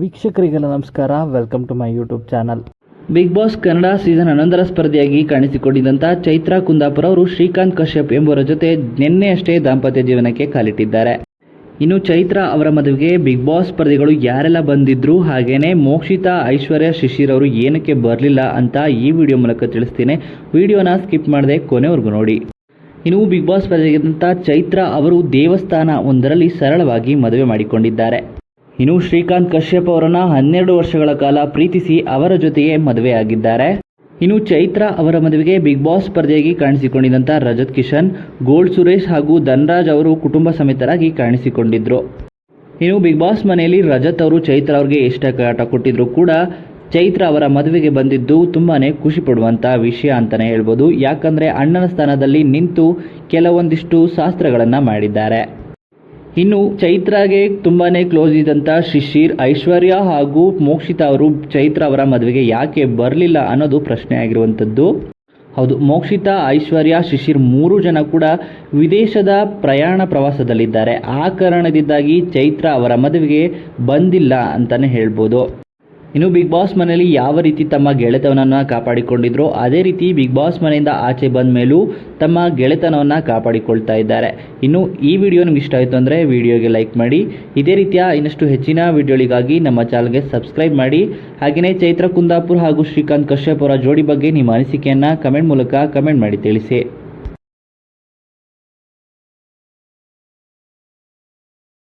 ವೀಕ್ಷಕರಿಗೆಲ್ಲ ನಮಸ್ಕಾರ. Welcome to my YouTube channel Bigg Boss Kannada season ಹನ್ನೊಂದರ ಸ್ಪರ್ಧೆಯಾಗಿ ಕಾಣಿಸಿಕೊಂಡಿದ್ದಂಥ ಚೈತ್ರಾ ಕುಂದಾಪುರ ಅವರು ಶ್ರೀಕಾಂತ್ ಕಶ್ಯಪ್ ಎಂಬುವರ ಜೊತೆ ನಿನ್ನೆಯಷ್ಟೇ ದಾಂಪತ್ಯ ಜೀವನಕ್ಕೆ ಕಾಲಿಟ್ಟಿದ್ದಾರೆ. ಇನ್ನು ಚೈತ್ರಾ ಅವರ ಮದುವೆಗೆ ಬಿಗ್ ಬಾಸ್ ಸ್ಪರ್ಧೆಗಳು ಯಾರೆಲ್ಲ ಬಂದಿದ್ರು ಹಾಗೇನೆ ಮೋಕ್ಷಿತಾ ಐಶ್ವರ್ಯ ಶಿಶಿರ್ ಅವರು ಏನಕ್ಕೆ ಬರಲಿಲ್ಲ ಅಂತ ಈ ವಿಡಿಯೋ ಮೂಲಕ ತಿಳಿಸ್ತೀನಿ. ವಿಡಿಯೋನ ಸ್ಕಿಪ್ ಮಾಡದೆ ಕೊನೆವರೆಗೂ ನೋಡಿ. ಇನ್ನು ಬಿಗ್ ಬಾಸ್ ಸ್ಪರ್ಧೆಗಿಂತ ಚೈತ್ರಾ ಅವರು ದೇವಸ್ಥಾನ ಒಂದರಲ್ಲಿ ಸರಳವಾಗಿ ಮದುವೆ ಮಾಡಿಕೊಂಡಿದ್ದಾರೆ. ಇನ್ನು ಶ್ರೀಕಾಂತ್ ಕಶ್ಯಪ್ ಅವರನ್ನ ಹನ್ನೆರಡು ವರ್ಷಗಳ ಕಾಲ ಪ್ರೀತಿಸಿ ಅವರ ಜೊತೆಗೆ ಮದುವೆಯಾಗಿದ್ದಾರೆ. ಇನ್ನು ಚೈತ್ರ ಅವರ ಮದುವೆಗೆ ಬಿಗ್ ಬಾಸ್ ಸ್ಪರ್ಧೆಯಾಗಿ ಕಾಣಿಸಿಕೊಂಡಿದ್ದಂಥ ರಜತ್ ಕಿಶನ್ ಗೋಲ್ಡ್ ಸುರೇಶ್ ಹಾಗೂ ಧನ್ರಾಜ್ ಅವರು ಕುಟುಂಬ ಸಮೇತರಾಗಿ ಕಾಣಿಸಿಕೊಂಡಿದ್ರು. ಇನ್ನು ಬಿಗ್ ಬಾಸ್ ಮನೆಯಲ್ಲಿ ರಜತ್ ಅವರು ಚೈತ್ರ ಅವ್ರಿಗೆ ಇಷ್ಟ ಕಾಟ ಕೊಟ್ಟಿದ್ರು ಕೂಡ ಚೈತ್ರ ಅವರ ಮದುವೆಗೆ ಬಂದಿದ್ದು ತುಂಬಾನೇ ಖುಷಿ ಪಡುವಂಥ ವಿಷಯ ಅಂತಲೇ ಹೇಳ್ಬೋದು. ಯಾಕಂದರೆ ಅಣ್ಣನ ಸ್ಥಾನದಲ್ಲಿ ನಿಂತು ಕೆಲವೊಂದಿಷ್ಟು ಶಾಸ್ತ್ರಗಳನ್ನು ಮಾಡಿದ್ದಾರೆ. ಇನ್ನು ಚೈತ್ರಾಗೆ ತುಂಬಾನೇ ಕ್ಲೋಸ್ ಇದ್ದಂಥ ಶಿಶಿರ್ ಐಶ್ವರ್ಯ ಹಾಗೂ ಮೋಕ್ಷಿತಾ ಅವರು ಚೈತ್ರ ಅವರ ಮದುವೆಗೆ ಯಾಕೆ ಬರಲಿಲ್ಲ ಅನ್ನೋದು ಪ್ರಶ್ನೆ ಆಗಿರುವಂಥದ್ದು. ಹೌದು, ಮೋಕ್ಷಿತಾ, ಐಶ್ವರ್ಯ ಶಿಶಿರ್ ಮೂರು ಜನ ಕೂಡ ವಿದೇಶದ ಪ್ರಯಾಣ ಪ್ರವಾಸದಲ್ಲಿದ್ದಾರೆ. ಆ ಕಾರಣದಿಂದಾಗಿ ಚೈತ್ರ ಅವರ ಮದುವೆಗೆ ಬಂದಿಲ್ಲ ಅಂತಲೇ ಹೇಳ್ಬೋದು. ಇನ್ನು ಬಿಗ್ ಬಾಸ್ ಮನೆಯಲ್ಲಿ ಯಾವ ರೀತಿ ತಮ್ಮ ಗೆಳೆತನವನ್ನು ಕಾಪಾಡಿಕೊಂಡಿದ್ರೋ ಅದೇ ರೀತಿ ಬಿಗ್ ಬಾಸ್ ಮನೆಯಿಂದ ಆಚೆ ಬಂದ ಮೇಲೂ ತಮ್ಮ ಗೆಳೆತನವನ್ನು ಕಾಪಾಡಿಕೊಳ್ತಾ ಇದ್ದಾರೆ. ಇನ್ನು ಈ ವಿಡಿಯೋ ನಿಮ್ಗೆ ಇಷ್ಟ ಆಯಿತು ಅಂದರೆ ವಿಡಿಯೋಗೆ ಲೈಕ್ ಮಾಡಿ. ಇದೇ ರೀತಿಯ ಇನ್ನಷ್ಟು ಹೆಚ್ಚಿನ ವಿಡಿಯೋಗಳಿಗಾಗಿ ನಮ್ಮ ಚಾನಲ್ಗೆ ಸಬ್ಸ್ಕ್ರೈಬ್ ಮಾಡಿ. ಹಾಗೆಯೇ ಚೈತ್ರ ಕುಂದಾಪುರ್ ಹಾಗೂ ಶ್ರೀಕಾಂತ್ ಕಶ್ಯಪ್ ಅವರ ಜೋಡಿ ಬಗ್ಗೆ ನಿಮ್ಮ ಅನಿಸಿಕೆಯನ್ನು ಕಮೆಂಟ್ ಮೂಲಕ ಕಮೆಂಟ್ ಮಾಡಿ ತಿಳಿಸಿ.